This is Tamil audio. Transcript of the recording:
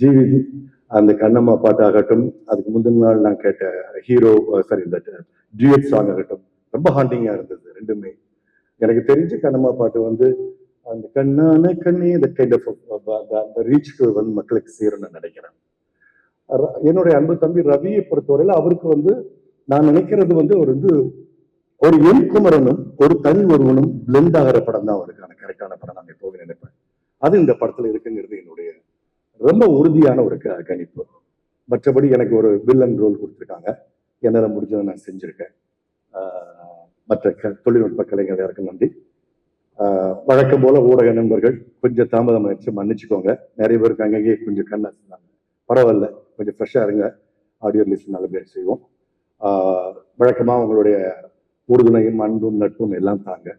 ஜீவிதி அந்த கண்ணம்மா பாட்டு ஆகட்டும் அதுக்கு முந்தின நாள் நான் கேட்ட ஹீரோ சாரி இந்த டியூட் சாங் ஆகட்டும் ரொம்ப ஹாண்டிங்கா இருந்தது ரெண்டுமே. எனக்கு தெரிஞ்ச கண்ணம்மா பாட்டு வந்து அந்த கண்ணான கண்ணே இந்த கைண்ட் ஆஃப் அந்த ரீச்சுக்கு வந்து மக்களுக்கு சேரும்னு நினைக்கிறேன். என்னுடைய அன்பு தம்பி ரவியை பொறுத்தவரையில அவருக்கு வந்து நான் நினைக்கிறது வந்து ஒரு வந்து ஒரு என் குமரனும் ஒரு தனி ஒருவனும் பிளெண்ட் ஆகிற படம் தான் அவருக்கான கரெக்டான படம் நான் எப்போதும் நினைப்பேன். அது இந்த படத்துல இருக்குங்கிறது ரொம்ப உறுதியான ஒரு க- கணிப்பு. மற்றபடி எனக்கு ஒரு வில்லன் ரோல் கொடுத்துருக்காங்க. என்னால் முடிஞ்சதை நான் செஞ்சுருக்கேன். மற்ற க- தொழில்நுட்ப கலைஞர்களுக்கு நன்றி. வழக்கம் போல ஊடக நண்பர்கள் கொஞ்சம் தாமதம் ஆயிடுச்சு மன்னிச்சுக்கோங்க. நிறைய பேருக்கு அங்கங்கே கொஞ்சம் கண்ணா சொன்னாங்க பரவாயில்ல கொஞ்சம் ஃப்ரெஷ்ஷாக இருங்க. ஆடியோ லிஸ்ட் பேர் செய்வோம். வழக்கமாக உங்களுடைய உறுதுணையும் அன்பும் நட்பும் எல்லாம் தாங்க.